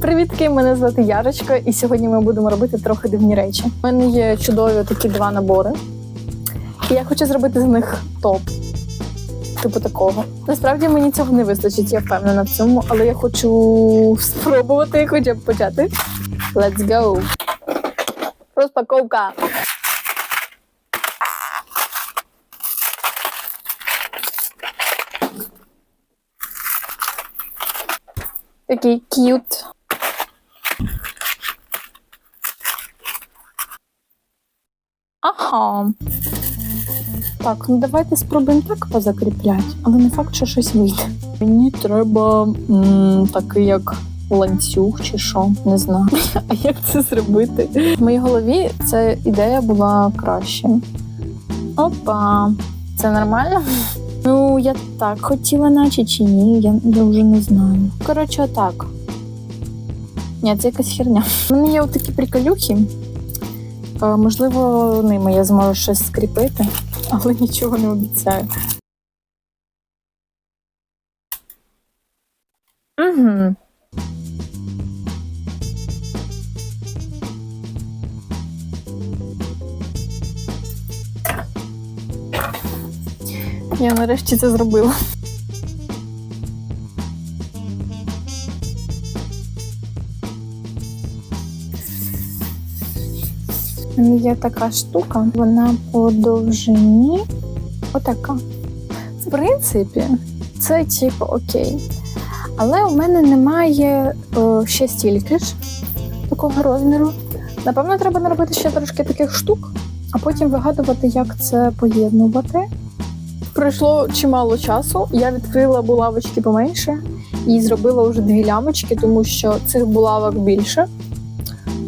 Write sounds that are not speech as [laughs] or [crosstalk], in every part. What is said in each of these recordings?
Привітки, мене звати Ярочка, і сьогодні ми будемо робити трохи дивні речі. У мене є чудові такі два набори, і я хочу зробити з них топ. Типу такого. Насправді мені цього не вистачить, я впевнена в цьому, але я хочу спробувати хоча б почати. Let's go! Розпаковка! Такий cute. Ага. Так, ну давайте спробуємо так позакріпляти, але не факт, що щось вийде. Мені треба м, такий як ланцюг чи що, не знаю. [laughs] А як це зробити? В моїй голові ця ідея була краще. Опа, це нормально? [laughs] Ну, я так хотіла, наче чи ні, я, я вже не знаю. Коротше, так. Ні, це якась херня. У мене є такі приколюхи. Можливо, ними я зможу щось скріпити, [laughs] але нічого не обіцяю. Угу. Я нарешті це зробила. Є така штука, вона по довжині отака. В принципі, це типу окей. Але у мене немає е, ще стільки ж такого розміру. Напевно, треба наробити ще трошки таких штук, а потім вигадувати, як це поєднувати. Пройшло чимало часу. Я відкрила булавочки поменше і зробила вже дві лямочки, тому що цих булавок більше.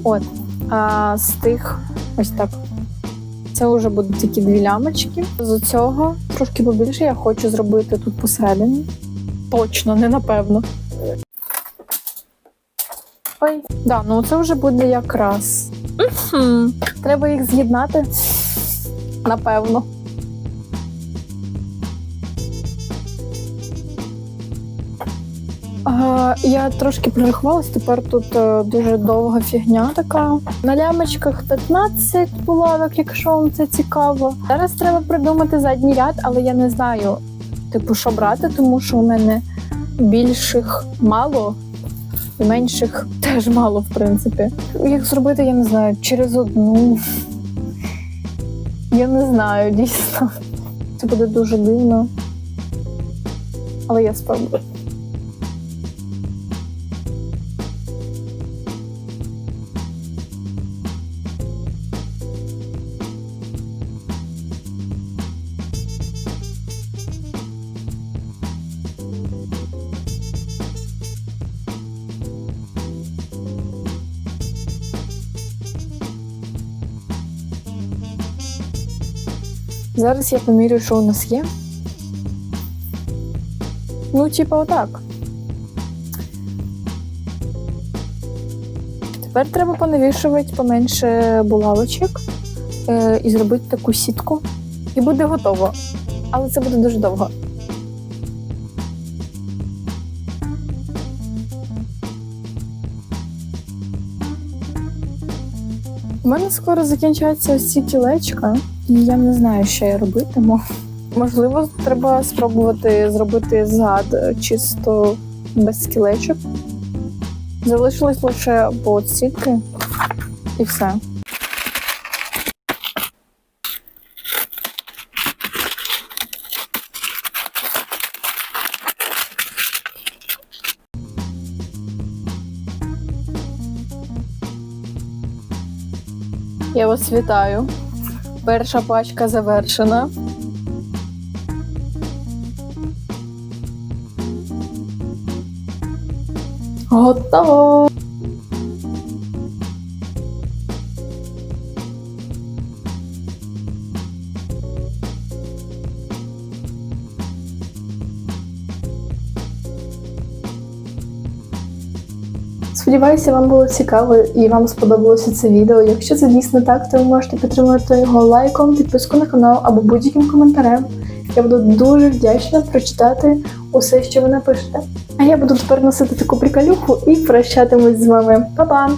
От. А з тих ось так. Це вже будуть такі дві лямочки. З цього трошки побільше я хочу зробити тут посередині. Точно, не напевно. Ой, да, ну це вже буде якраз. Треба їх з'єднати. Напевно. Я трошки прорахувалась, тепер тут е, дуже довга фігня така. На лямочках 15 булавок, якщо вам це цікаво. Зараз треба придумати задній ряд, але я не знаю, типу, що брати, тому що у мене більших мало і менших [laughs] теж мало, в принципі. Як зробити, я не знаю, через одну. Я не знаю, [laughs] дійсно. Це буде дуже дивно. Але я спробую. Зараз я помірю, що у нас є. Ну, типа, отак. Тепер треба понавішувати поменше булавочок е, і зробити таку сітку. І буде готово. Але це буде дуже довго. У мене скоро закінчаться ось кілечка, і я не знаю, що я робитиму. Можливо, треба спробувати зробити зад чисто без кілечок. Залишилось лише по і все. Я вас вітаю. Перша пачка завершена. Готово! Сподіваюся, вам було цікаво і вам сподобалося це відео. Якщо це дійсно так, то ви можете підтримати його лайком, підпискою на канал або будь-яким коментарем. Я буду дуже вдячна прочитати усе, що ви напишете. А я буду тепер носити таку приколюху і прощатимусь з вами. Па-па!